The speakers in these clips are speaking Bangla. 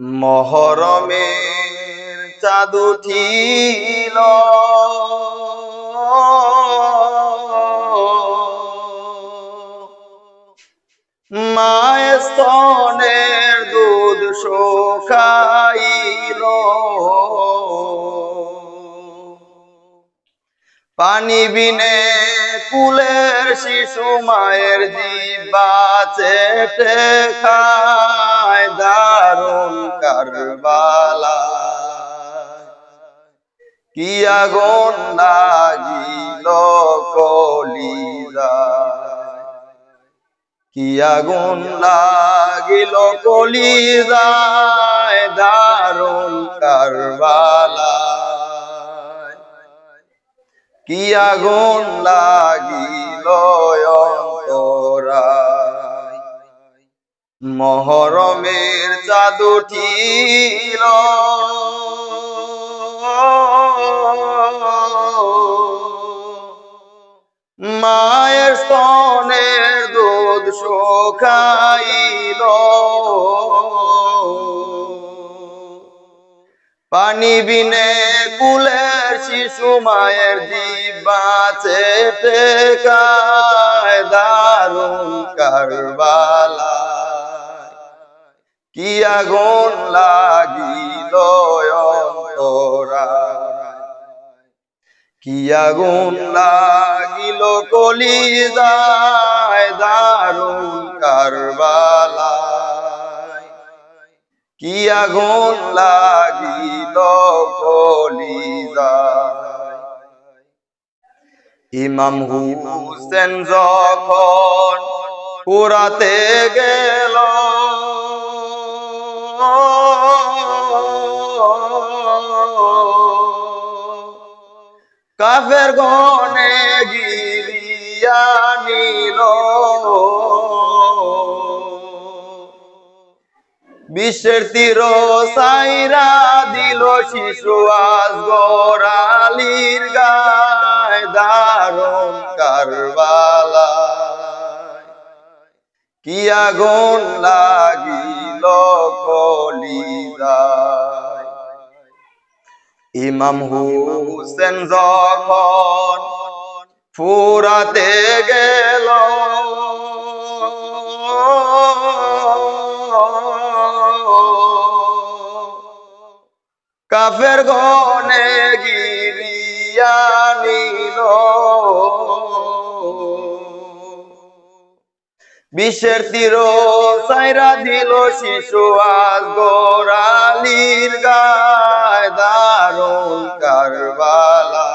মহরমের চাঁদ উঠিল মায়ের দুধ শোকাইল। পানি বিনে কুলের শিশু মায়ের জিবা চেটে খায়। দারুণ কারবালা। কি আগুন লাগিল কলিজা। কি আগুন লাগিল কলিজায় দারুণ কারবালা। কি আগুন লাগিল মহরমের চাঁদ মায়ের স্তনের দুধ শোকাইল। পানি বিনে কুলের শিশু মায়ের দিবা চেটে খায় দারুণ কারবালা কি আগুন লাগিল কি আগুন লাগিল কলিজায় দারুণ কারবালায়? কি আগুন লাগিল কলিজায়? ইমাম হুসেন যখন পুরাতে গেল কাফের গনে গিরিয়া নিল। বিশ্বের তীর সাইরা দিল শিশু আজ গোরালির গায় দারুণ কারবালা কি আগুন লাগিল কলিদায় ইমাম হুসেন যখন ফুরাতে গেল কাফের গনে গিরিয়া নিল। বিশ্বের তীর সাইরা দিল শিশু আজ গোরালির গায় দারুণ কারবালা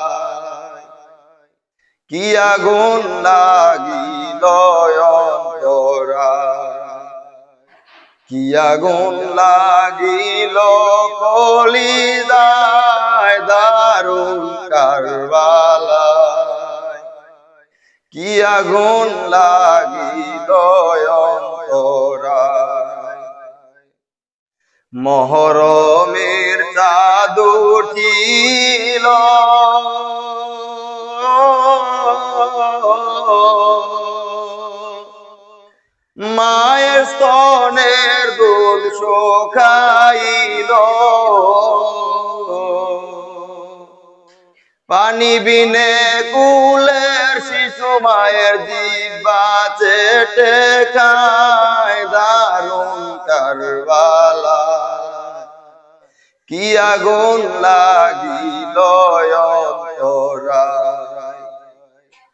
কি আগুন লাগিল অন্তরায়। কি আগুন লাগিল কলিদায় দারুণ কারবালায়। কি আগুন লাগিল মহরমের চাঁদ উঠিল। মায়ের স্তনের দুধ শোকাইল। পানি বিনে কুলের শিশু মায়ের জিব্বা চেটে খায় দারুণ কারবালা। কি আগুন লাগিল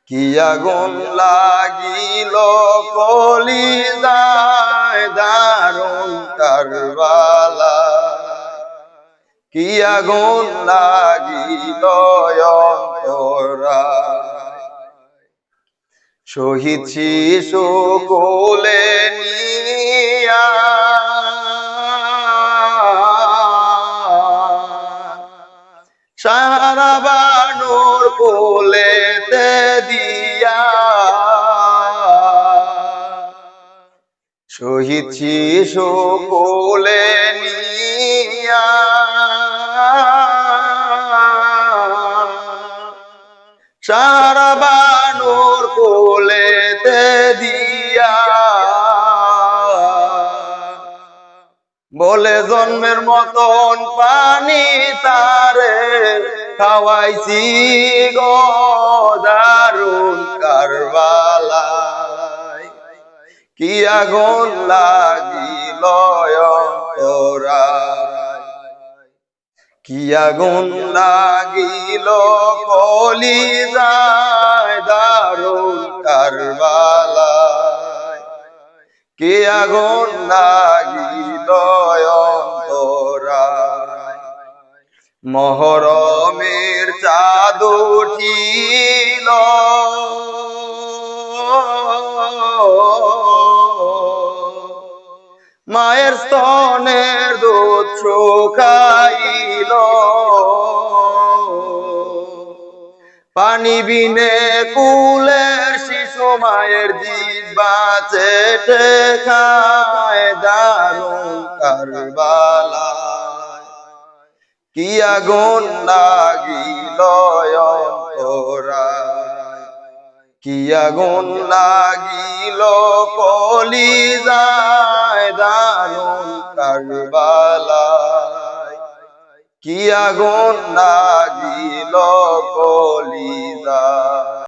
কি আগুন লাগিল কলিজায় দারুণ কারবালা। কি আগুন লাগিল অন্তরায়? শহীদ শিশু কোলে নিয়া। সারা বানুর কোলেতে দিয়া। শহীদ শিশু কোলে নিয়া। সারা কোলে জন্মের মতন পানি তারে খাওয়াইছি গো দারুণ কারবালায়। কি আগুন লাগিল অন্তরায়। কি আগুন লাগিল কলি যায় দারুণ কারবালায়। কি আগুন লাগিল মহরমের চাঁদ উঠিল। মায়ের স্তনের দুধ শুকাইল। পানি বিনে কুলের শিশু মায়ের জিব্বা চেটে খায় দারুণ কারবালায়। কি আগুন লাগিল অন্তরায়। কি আগুন লাগিল কলি যায় দারুণ কারবালায়। কি আগুন লাগিল কলি যায়